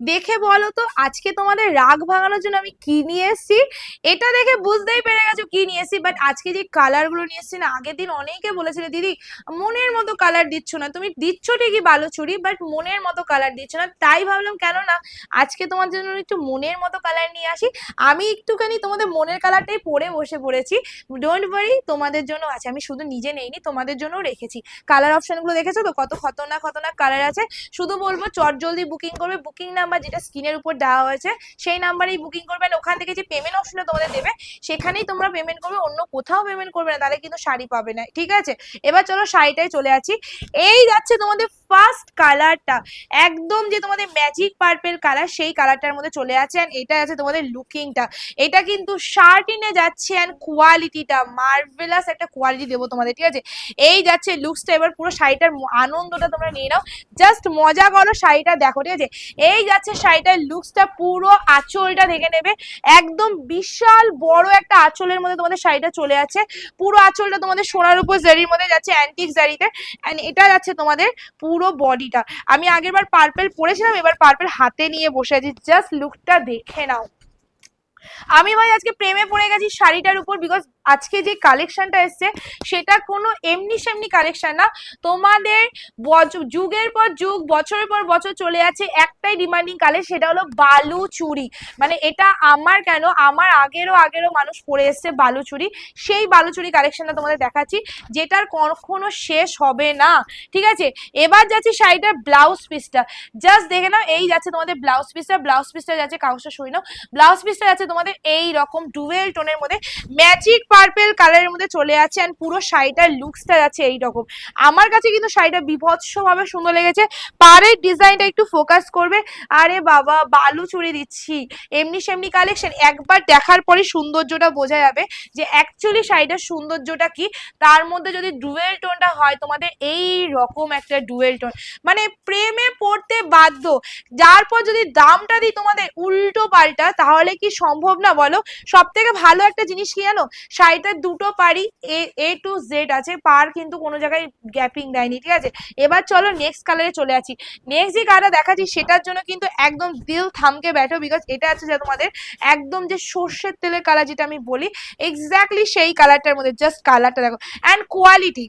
দেখে বলো তো, আজকে তোমাদের রাগ ভাঙানোর জন্য আমি কি নিয়ে এসেছি? এটা দেখে বুঝতেই পেরে গেছো কি নিয়ে এসেছি বাট আজকে যে কালারগুলো নিয়ে এসেছি না, আগের দিন অনেকে বলেছিলে, দিদি, মনের মতো কালার দিচ্ছ না। তুমি দিচ্ছ ঠিকই ভালো চুরি বাট মনের মতো কালার দিচ্ছ না। তাই ভাবলাম, কেন না? আজকে তোমার জন্য একটু মনের মতো কালার নিয়ে আসি। আমি একটুখানি তোমাদের মনের কালারটাই পরে বসে পড়েছি। ডোন্ট ওয়ারি তোমাদের জন্য আছে। আমি শুধু নিজে নেইনি, তোমাদের জন্য রেখেছি। কালার অপশনগুলো দেখেছ তো? কত খতরনাক খতরনাক কালার আছে। শুধু বলব চট জলদি বুকিং করবে বুকিং নাম্বার যেটা স্ক্রিনের উপর দেওয়া হয়েছে, সেই নাম্বারেই বুকিং করবে আর ওখান থেকে যে পেমেন্ট অপশনটা তোমাদের দেবে, সেখানেই তোমরা পেমেন্ট করবে, অন্য কোথাও পেমেন্ট করবে না, তাহলে কিন্তু শাড়ি পাবে না, ঠিক আছে? এবার চলো শাড়িটাই চলে আছি এই যাচ্ছে তোমাদের ফার্স্ট কালারটা একদম যে তোমাদের ম্যাজিক পার্পেল কালার সেই কালারটার মধ্যে চলে আছে অ্যান্ড এটা আছে তোমাদের লুকিংটা এটা কিন্তু শার্টিনে যাচ্ছে অ্যান্ড কোয়ালিটিটা মার্ভেলাস একটা কোয়ালিটি দেবো তোমাদের, ঠিক আছে? এই যাচ্ছে লুকসটা এবার পুরো শাড়িটার আনন্দটা তোমরা নিয়ে নাও। জাস্ট মজা করো শাড়িটা দেখো, ঠিক আছে? এই যাচ্ছে, শাড়িটার লুকসটা পুরো আঁচলটা দেখে নেবে। একদম বিশাল বড় একটা আঁচলের মধ্যে তোমাদের শাড়িটা চলে আছে। পুরো আঁচলটা তোমাদের সোনার উপর জারির মধ্যে যাচ্ছে অ্যান্টিক জারিতে অ্যান্ড এটা যাচ্ছে তোমাদের পুরো বডিটা আমি আগের বার পার্পেল পরেছিলাম, এবার পার্পেল হাতে নিয়ে বসে আছি। জাস্ট লুকটা দেখে নাও। আমি ভাই আজকে প্রেমে পড়ে গেছি শাড়িটার উপর বিকজ আজকে যে কালেকশনটা এসছে, সেটা কোনো এমনি সেমনি কালেকশন না। তোমাদের যুগের পর যুগ, বছরের পর বছর চলে আছে একটাই ডিমান্ডিং কালেকশন সেটা হলো বালু চুরি মানে এটা আমার কেন? আমার আগেরও আগেরও মানুষ পরে এসছে বালু চুড়ি। সেই বালু চুড়ি কালেকশনটা তোমাদের দেখাচ্ছি, যেটার কখনো শেষ হবে না। ঠিক আছে? এবার যাচ্ছি শাড়িটার ব্লাউজ পিসটা জাস্ট দেখে নাও, এই যাচ্ছে তোমাদের ব্লাউজ পিসটা ব্লাউজ পিসটা যাচ্ছে কাগজটা সই নাও ব্লাউজ পিসটা যাচ্ছে তোমাদের এই রকম ডুয়েল টোনের মধ্যে। ম্যাজিক পার্পেল কালারের মধ্যে চলে আছে অ্যান্ড পুরো শাড়িটার লুকসটা যাচ্ছে এই রকম আমার কাছে কিন্তু শাড়িটা বিভৎসভাবে সুন্দর লেগেছে। পাড়ের ডিজাইনটা একটু ফোকাস করবে। আরে বাবা, বালু চুড়ি দিচ্ছি। এমনি সেমনি কালেকশন একবার দেখার পরে সৌন্দর্যটা বোঝা যাবে যে অ্যাকচুয়ালি শাড়িটার সৌন্দর্যটা কি। তার মধ্যে যদি ডুয়েল টোনটা হয়, তোমাদের এই রকম একটা ডুয়েল টোন মানে প্রেমে পড়তে বাধ্য। যার পর যদি দামটা দিই তোমাদের উল্টো পাল্টা, তাহলে কি সম্ভব না বলো? সব থেকে ভালো একটা জিনিস কি জানো? শাড়িটার দুটো পাড়ি, এ এ টু জেড আছে, পার কিন্তু কোনো জায়গায় গ্যাপিং দেয়নি, ঠিক আছে? এবার চলো নেক্সট কালারে চলে আসি। নেক্সট যে কালারটা দেখাচ্ছি, সেটার জন্য কিন্তু একদম দিল থামকে ব্যাটো বিকজ এটা আছে যে তোমাদের একদম যে সর্ষের তেলের কালার যেটা আমি বলি এক্স্যাক্টলি সেই কালারটার মধ্যে জাস্ট কালারটা দেখো। অ্যান্ড কোয়ালিটি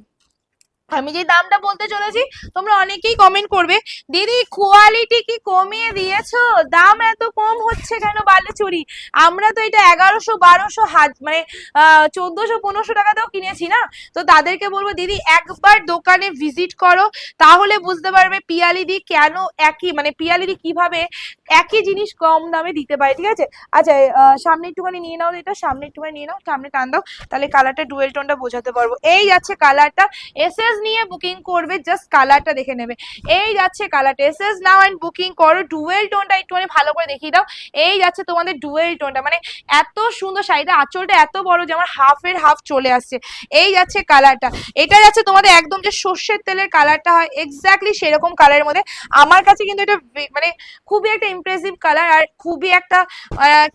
আমি যে দামটা বলতে চলেছি, তোমরা অনেকেই কমেন্ট করবে, দিদি কোয়ালিটি কি কমিয়ে দিয়েছ? দাম এত কম হচ্ছে কেন বালুচুরি? আমরা তো এটা এগারোশো, বারোশো হাজ মানে চোদ্দশো, পনেরোশো টাকাতেও কিনেছি না? তো তাদেরকে বলব, দিদি, একবার দোকানে ভিজিট করো, তাহলে বুঝতে পারবে পিয়ালিদি কেন একই মানে পিয়ালিদি কীভাবে একই জিনিস কম দামে দিতে পারে। ঠিক আছে? আচ্ছা সামনে একটুখানি নিয়ে নাও এটা, সামনে একটুখানি নিয়ে নাও, সামনে টান দাও, তাহলে কালারটা ডুয়েল টোনটা বোঝাতে পারব। এই যাচ্ছে কালারটা এসএস নিয়ে বুকিং করবে জাস্ট কালারটা দেখে নেবে। এই যাচ্ছে কালারটা এসএস নাও অ্যান্ড বুকিং করো ডুয়েল টোনটা একটুখানি ভালো করে দেখিয়ে দাও। এই যাচ্ছে তোমাদের ডুয়েল টোনটা মানে এত সুন্দর শাড়িটা, আঁচলটা এত বড় যে আমার হাফের হাফ চলে আসছে। এই যাচ্ছে কালারটা এটা যাচ্ছে তোমাদের একদম যে সর্ষের তেলের কালারটা হয় এক্স্যাক্টলি সেরকম কালারের মধ্যে। আমার কাছে কিন্তু এটা মানে খুবই একটা ইমপ্রেসিভ কালার আর খুবই একটা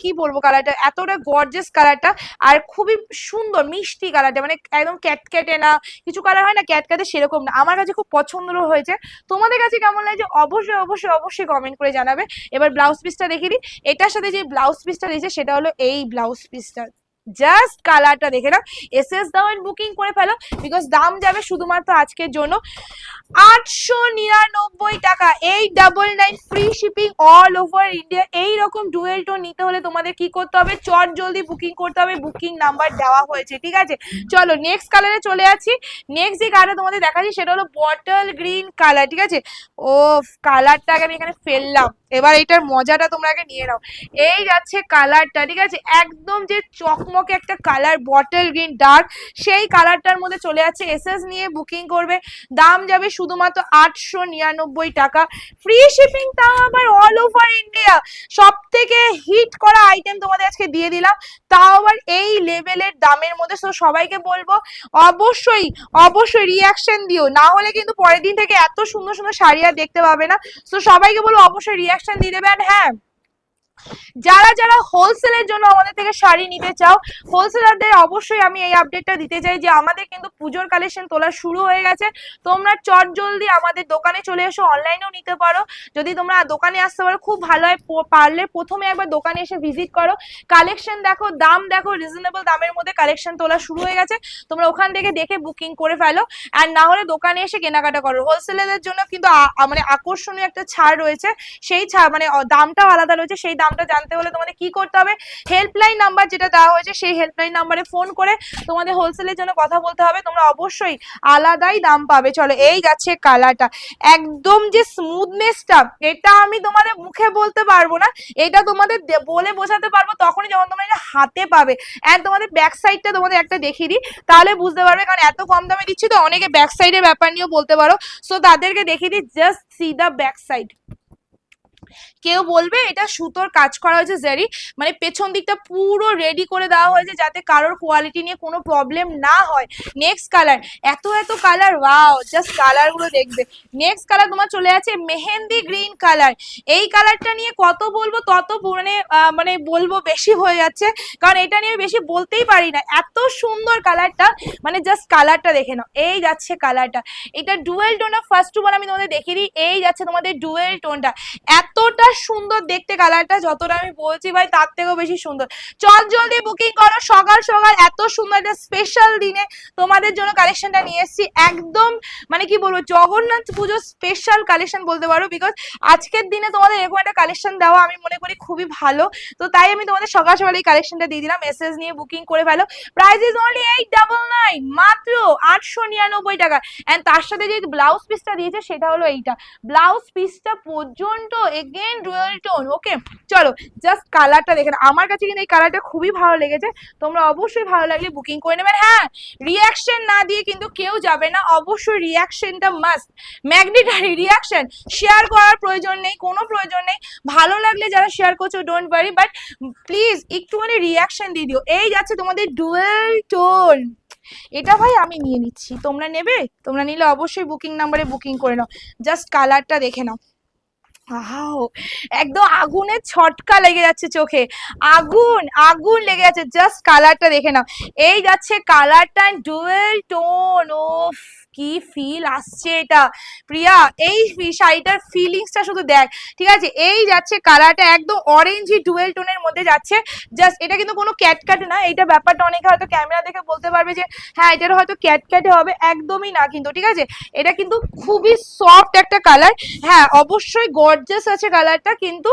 কি বলব কালারটা এতটা গর্জেস কালারটা আর খুবই সুন্দর, মিষ্টি কালারটা মানে একদম ক্যাটক্যাটে না, কিছু কালার হয় না ক্যাটক্যাটে সেরকম না। আমার কাছে খুব পছন্দ হয়েছে। তোমাদের কাছে কেমন লাগছে? অবশ্যই অবশ্যই অবশ্যই কমেন্ট করে জানাবে। এবার ব্লাউজ পিসটা দেখে দিই। এটার সাথে যে ব্লাউজ পিসটা দিয়েছে, সেটা হলো এই ব্লাউজ পিসটা জাস্ট কালারটা দেখে নাও। এস এস দাও বুকিং করে ফেলো বিকজ দাম যাবে শুধুমাত্র আজকের জন্য। আটশো নিরানব্বই টাকা। এই double nine free shipping all over India এই রকম ডুয়েল টোন নিতে হলে তোমাদের কি করতে হবে? চট জলদি বুকিং করতে হবে। বুকিং নাম্বার দেওয়া হয়েছে, ঠিক আছে? চলো নেক্সট কালারে চলে যাচ্ছি। নেক্সট যে কালার তোমাদের দেখাচ্ছি, সেটা হলো বটল গ্রিন কালার ঠিক আছে? ও কালারটাকে আমি এখানে ফেললাম। এবার এটার মজাটা তোমরা আগে নিয়ে নাও। এই যাচ্ছে কালারটা, ঠিক আছে? একদম যে চকমকে একটা কালার, বটল গ্রিন, ডার্ক, সেই কালারটার মধ্যে চলে যাচ্ছে। এসএস নিয়ে বুকিং করবে। দাম যাবে শুধুমাত্র আটশো নিরানব্বই টাকা। ফ্রি শিপিং তাও আবার অল ওভার ইন্ডিয়া সব থেকে হিট করা আইটেম তোমাদের আজকে দিয়ে দিলাম। তাও আবার এই লেভেলের দামের মধ্যে। তো সবাইকে বলব, অবশ্যই অবশ্যই রিয়াকশন দিও। না হলে কিন্তু পরের দিন থেকে এত সুন্দর সুন্দর শাড়ি আর দেখতে পাবে না। তো সবাইকে বলব, অবশ্যই রিয়াকশন দিয়ে দেবে আর হ্যাঁ। যারা যারা হোলসেলের জন্য আমাদের থেকে শাড়ি নিতে চাও হোলসেলারদের অবশ্যই আমি এই আপডেটটা দিতে চাই যে আমাদের কিন্তু পুজোর কালেকশন তোলা শুরু হয়ে গেছে। তোমরা চট জলদি আমাদের দোকানে চলে এসো অনলাইনেও নিতে পারো। যদি তোমরা দোকানে আসতে পারো, খুব ভালো হয়। পারলে প্রথমে একবার দোকানে এসে ভিজিট করো। কালেকশন দেখো, দাম দেখো রিজনেবল দামের মধ্যে কালেকশন তোলা শুরু হয়ে গেছে। তোমরা ওখান থেকে দেখে বুকিং করে ফেলো। আর না হলে দোকানে এসে কেনাকাটা করো। হোলসেলারদের জন্য কিন্তু মানে আকর্ষণীয় একটা ছাড় রয়েছে। সেই ছাড় মানে দামটাও আলাদা রয়েছে। সেই দামটা জানতে হলে তোমাদের কি করতে হবে? হেল্পলাইন নাম্বার যেটা দেওয়া হয়েছে, সেই হেল্পলাইন নাম্বারে ফোন করে তোমাদের হোলসেলের জন্য কথা বলতে হবে। তোমরা অবশ্যই আলাদাই দাম পাবে। চলো, এই যাচ্ছে কালারটা একদম যে স্মুথনেসটা এটা আমি তোমাদের মুখে বলতে পারব না। এটা তোমাদের বলে বোঝাতে পারব তখনই যখন তোমরা এটা হাতে পাবে। এন্ড তোমাদের ব্যাক সাইডটা তোমাদের একটা দেখিয়ে দিই। তাহলে বুঝতে পারবে, কারণ এত কম দামে দিচ্ছি তো, অনেকে ব্যাক সাইডের ব্যাপার নিয়েও বলতে পারো। সো তাদেরকে দেখিয়ে দিই just see the back side কেউ বলবে এটা সুতোর কাজ করা হয়েছে জেরি মানে পেছন দিকটা পুরো রেডি করে দেওয়া হয়েছে যাতে কারোর কোয়ালিটি নিয়ে কোনো প্রবলেম না হয়। নেক্সট কালার এত এত কালার ওয়াও জাস্ট কালারগুলো দেখবে। নেক্সট কালার তোমার চলে আছে মেহেন্দি গ্রিন কালার এই কালারটা নিয়ে কত বলব, তত মানে মানে বলব বেশি হয়ে যাচ্ছে। কারণ এটা নিয়ে বেশি বলতেই পারি না। এত সুন্দর কালারটা মানে জাস্ট কালারটা দেখে নাও। এই যাচ্ছে কালারটা এটা ডুয়েল টোনটা ফার্স্ট টু আমি তোমাদের দেখিয়ে দিই। এই যাচ্ছে তোমাদের ডুয়েল টোনটা এতটা সুন্দর দেখতে কালারটা যতটা আমি বলছি ভাই, তার থেকেও বেশি সুন্দর। চল জলদি বুকিং করো, সকাল সকাল এত সুন্দর একটা স্পেশাল দিনে তোমাদের জন্য কালেকশনটা নিয়ে এসেছি। একদম মানে কি বলব, জগন্নাথ পুজো স্পেশাল কালেকশন বলতে পারো বিকজ আজকের দিনে তোমাদের এরকম একটা কালেকশন দেওয়া আমি মনে করি খুবই ভালো। তো তাই আমি তোমাদের সকাল সকাল এই কালেকশনটা দিয়ে দিলাম এসএস নিয়ে বুকিং করে ফেলো। Price is only eight double nine মাত্র আটশো নিরানব্বই টাকা। অ্যান্ড তার সাথে যে ব্লাউজ পিসটা দিয়েছে, সেটা হলো এইটা। ব্লাউজ পিসটা পর্যন্ত এগেন রয়্যাল টোন ওকে চলো জাস্ট কালারটা দেখে নাও। আমার কাছে কিন্তু এই কালারটা খুবই ভালো লেগেছে। তোমরা অবশ্যই ভালো লাগলে বুকিং করে নেবেন। হ্যাঁ রিয়াকশন না দিয়ে কিন্তু কেউ যাবে না। অবশ্যই রিয়াকশনটা মাস্ট ম্যাগনেটারি রিয়াকশন শেয়ার করার প্রয়োজন নেই, কোনো প্রয়োজন নেই। ভালো লাগলে যারা শেয়ার করছ ডোন্ট ওয়ারি বাট প্লিজ একটুখানি রিয়াকশন দিয়ে দিও। এই যাচ্ছে তোমাদের ডুয়েল টোন এটা ভাই আমি নিয়ে নিচ্ছি। তোমরা নেবে? তোমরা নিলে অবশ্যই বুকিং নাম্বারে বুকিং করে নাও। জাস্ট কালারটা দেখে নাও। ওয়াও একদম আগুনের ছটকা লেগে যাচ্ছে চোখে। আগুন আগুন লেগে যাচ্ছে। জাস্ট কালারটা দেখে নাও। এই যাচ্ছে কালারটা ডুয়েল টোন ও কি ফিল আসছে এটা? প্রিয়া, এই শাড়িটার ফিলিংসটা শুধু দেখ, ঠিক আছে? এই যাচ্ছে কালারটা একদম অরেঞ্জি ডুয়েল টোনের মধ্যে যাচ্ছে। জাস্ট এটা কিন্তু কোনো ক্যাটক্যাট না এটা ব্যাপারটা অনেকে হয়তো ক্যামেরা দেখে বলতে পারবে যে হ্যাঁ এটার হয়তো ক্যাটক্যাটে হবে, একদমই না কিন্তু, ঠিক আছে? এটা কিন্তু খুবই সফট একটা কালার হ্যাঁ অবশ্যই গর্জাস আছে কালারটা কিন্তু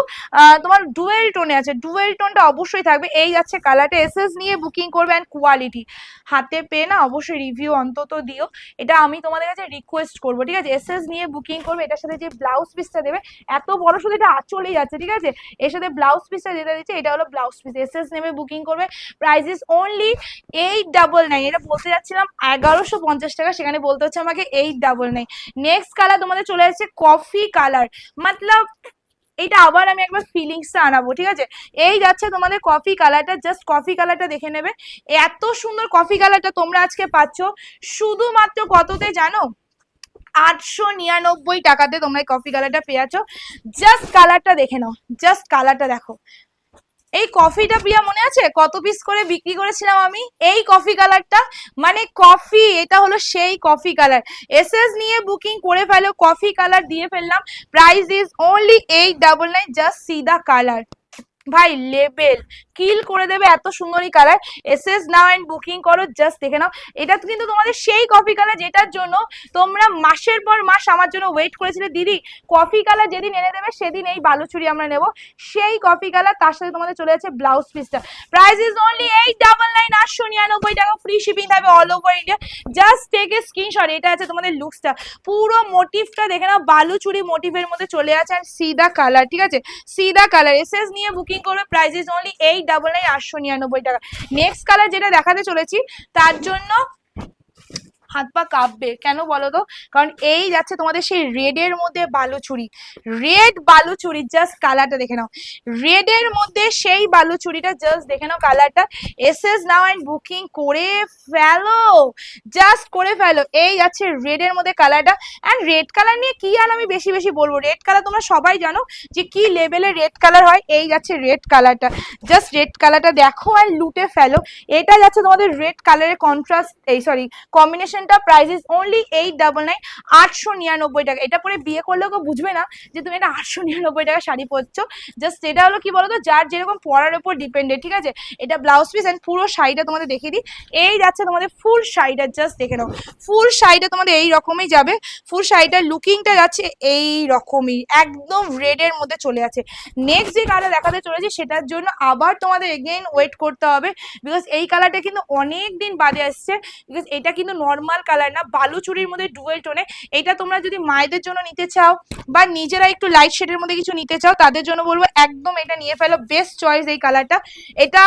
তোমার ডুয়েল টোনে আছে। ডুয়েল টোনটা অবশ্যই থাকবে। এই যাচ্ছে কালারটা এসএস নিয়ে বুকিং করবে অ্যান্ড কোয়ালিটি হাতে পেয়ে না অবশ্যই রিভিউ অন্তত দিও। এটা আমি তোমাদের কাছে রিকোয়েস্ট করব, ঠিক আছে? এসএস নিয়ে বুকিং করবে, এটার সাথে যে ব্লাউজ পিসটা দেবে, এত বড় শুধু এটা আঁচলেই যাচ্ছে, ঠিক আছে? এর সাথে ব্লাউজ পিসটা যেটা দিচ্ছে, এটা হলো ব্লাউজ পিস এসএস নেবে বুকিং করবে price is only eight double nine এটা বলতে যাচ্ছিলাম এগারোশো পঞ্চাশ টাকা, সেখানে বলতে হচ্ছে আমাকে eight double nine next colour তোমাদের চলে আসছে কফি কালার মতলব এটা আবার আমি একবার ফিলিংসটা আনাবো, ঠিক আছে? এই যাচ্ছে তোমাদের কফি কালারটা জাস্ট কফি কালারটা দেখে নেবে। এত সুন্দর কফি কালারটা তোমরা আজকে পাচ্ছ। শুধুমাত্র কততে জানো? আটশো নিরানব্বই টাকাতে তোমরা এই কফি কালারটা পেয়েছ জাস্ট কালারটা দেখে নাও। জাস্ট কালারটা দেখো। এই কফিটা প্রিয়া মনে আছে? কত পিস করে বিক্রি করেছিলাম আমি? এই কফি কালারটা মানে কফি, এটা হলো সেই কফি কালার এসএস নিয়ে বুকিং করে ফেলো, কফি কালার দিয়ে ফেললাম। Price is only eight double nine just see the colour ভাই লেবেল কিল করে দেবে এত সুন্দরী কালার এসএস নাও অ্যান্ড বুকিং করো জাস্ট দেখে নাও। এটা কিন্তু তোমাদের সেই কফি কালার যেটার জন্য তোমরা মাসের পর মাস আমার জন্য ওয়েট করেছিলে। দিদি কফি কালার যেদিন এনে দেবে সেদিন এই বালুচুরি আমরা নেব। সেই কফি কালার তার সাথে তোমাদের চলে যাচ্ছে ব্লাউজ পিসটা price is only eight double nine আটশো নিরানব্বই টাকা ফ্রি শিপিং থাকবে all over India just take a screenshot এটা আছে তোমাদের লুকসটা পুরো মোটিভটা দেখে নাও, বালুচুরি মোটিভের মধ্যে চলে আছে আর সিদা কালার ঠিক আছে? সিদা কালার এসএস নিয়ে বুকিং করবে price is only eight double nine আটশো নিরানব্বই টাকা। নেক্সট কালার যেটা দেখাতে চলেছি তার জন্য হাত পা কাঁপবে, কেন বলো তো? কারণ এই যাচ্ছে তোমাদের সেই রেডের মধ্যে বালুচুরি। রেড বালুচুরি জাস্ট কালারটা দেখে নাও। রেডের মধ্যে সেই বালুচুরিটা জাস্ট দেখে নাও কালারটা এস এস নাও অ্যান্ড বুকিং করে ফেলো জাস্ট করে ফেলো। এই যাচ্ছে রেডের মধ্যে কালারটা অ্যান্ড রেড কালার নিয়ে কি আর আমি বেশি বেশি বলব? রেড কালার তোমরা সবাই জানো যে কি লেভেলের রেড কালার হয়। এই যাচ্ছে রেড কালারটা জাস্ট রেড কালারটা দেখো আর লুটে ফেলো। এটা যাচ্ছে তোমাদের রেড কালারের কন্ট্রাস্ট এই সরি কম্বিনেশনটা price is only eight double nine আটশো নিরানব্বই টাকা। এটা পরে বিয়ে করলেও কেউ বুঝবে না যে তুমি এটা আটশো নিরানব্বই টাকা শাড়ি পরছো। জাস্ট এটা হলো কি বলতো? যার যেরকম পরার উপর ডিপেন্ডেড ঠিক আছে? এটা ব্লাউজ পিস অ্যান্ড পুরো শাড়িটা তোমাদের দেখিয়ে দিই। এই যাচ্ছে তোমাদের ফুল শাড়িটা জাস্ট দেখে নাও। ফুল শাড়িটা তোমাদের এই রকমই যাবে। ফুল শাড়িটার লুকিংটা যাচ্ছে এই রকমই। একদম রেডের মধ্যে চলে আছে। নেক্সট যে কালার দেখাতে চলেছি, সেটার জন্য আবার তোমাদের এগেইন ওয়েট করতে হবে। বিকজ এই কালারটা কিন্তু অনেক দিন বাদে আসছে। বিকজ এটা কিন্তু নর্মাল কালার না বালুচুরির মধ্যে ডুয়েল টোনে এটা তোমরা যদি মায়েদের জন্য নিতে চাও বা নিজেরা একটু লাইট শেডের মধ্যে কিছু নিতে চাও, তাদের জন্য বলব একদম এটা নিয়ে ফেলো বেস্ট চয়েস এই কালারটা এটা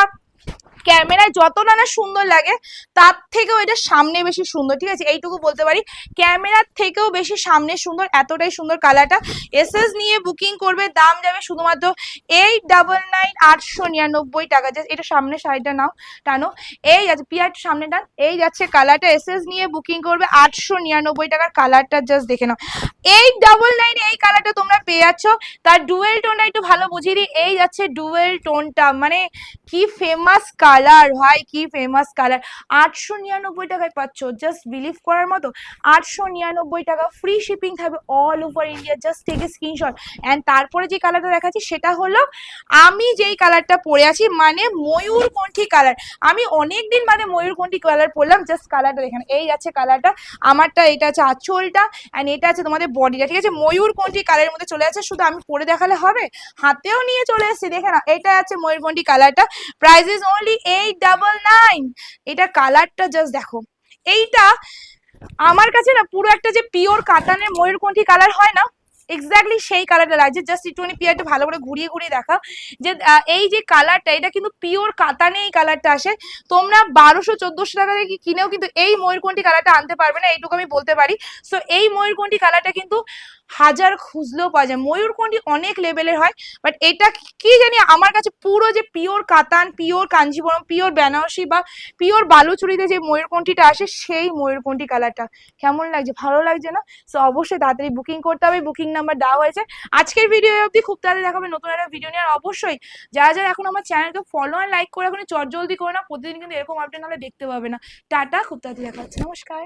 ক্যামেরায় যতটা না সুন্দর লাগে, তার থেকেও এটা সামনে বেশি সুন্দর, ঠিক আছে? এইটুকু বলতে পারি। ক্যামেরার থেকেও বেশি সামনে সুন্দর, এতটাই সুন্দর কালারটা এসএস নিয়ে বুকিং করবে, দাম যাবে শুধুমাত্র এইট ডাবল নাইন আটশো নিরানব্বই টাকা। জাস্ট এটা সামনে শাড়িটা নাও, টানো। এই আছে পিয়ার সামনে টান। এই যাচ্ছে কালারটা এসএস নিয়ে বুকিং করবে আটশো নিরানব্বই টাকার কালারটা জাস্ট দেখে নাও। এইট ডাবল নাইন এই কালারটা তোমরা পেয়ে যাচ্ছ। তার ডুয়েল টোনটা একটু ভালো বুঝিয়ে দিই। এই যাচ্ছে ডুয়েল টোনটা মানে কি ফেমাস কালার ভাই, কি ফেমাস কালার আটশো নিরানব্বই টাকায় পাচ্ছ। জাস্ট বিলিভ করার মতো। আটশো নিরানব্বই টাকা ফ্রি শিপিং থাকবে all over India just a screenshot and তারপরে যে কালারটা দেখাচ্ছি, সেটা হলো, আমি যেই কালারটা পরে আছি মানে ময়ূরকণ্ঠী কালার আমি অনেক দিন মানে ময়ূরকণ্ঠী কালার পরলাম। জাস্ট কালারটা দেখেন। এই যাচ্ছে কালারটা আমারটা, এটা আছে আঁচলটা। অ্যান্ড এটা আছে তোমাদের বডিটা ঠিক আছে? ময়ূরকণ্ঠী কালারের মধ্যে চলে আছে শুধু আমি পরে দেখালে হবে? হাতেও নিয়ে চলে এসেছি, দেখে না এটা আছে ময়ূরকণ্ঠী কালারটা। Price is only eight double nine এটা কালারটা জাস্ট দেখো। এইটা আমার কাছে না পুরো একটা যে পিওর কাতানের ময়ূরকণ্ঠী কালার হয় না এক্স্যাক্টলি সেই কালারটা লাগছে জাস্ট একটুখানি পিয়ারটা ভালো করে ঘুরিয়ে ঘুরিয়ে দেখা যে এই যে কালারটা এটা কিন্তু পিওর কাতানে এই কালারটা আসে। তোমরা বারোশো, চোদ্দোশো টাকা থেকে কিনেও কিন্তু এই ময়ূরকণ্ঠী কালারটা আনতে পারবে না, এইটুকু আমি বলতে পারি। সো এই ময়ূরকণ্ঠী কালারটা কিন্তু হাজার খুঁজলেও পাওয়া যায়। ময়ূরকণ্ঠী অনেক লেভেলের হয় বাট এটা কি জানি আমার কাছে পুরো যে পিওর কাতান পিওর কাঞ্জিবরম পিওর বেনারসি বা পিওর বালুচুরিতে যে ময়ূরকণ্ঠীটা আসে, সেই ময়ূরকণ্ঠী কালারটা কেমন লাগছে? ভালো লাগছে না? সো অবশ্যই তাড়াতাড়ি বুকিং করতে হবে বুকিং নাম্বার দেওয়া হয়েছে। আজকের ভিডিও অবধি খুব তাড়াতাড়ি দেখাবে নতুন একটা ভিডিও নিয়ে, আর অবশ্যই যারা যারা এখন আমার চ্যানেলকে ফলো আর লাইক করে এখন চট জলদি করে না প্রতিদিন কিন্তু এরকম আপডেট নাহলে দেখতে পাবে না। টাটা, খুব তাড়াতাড়ি দেখা হচ্ছে নমস্কার।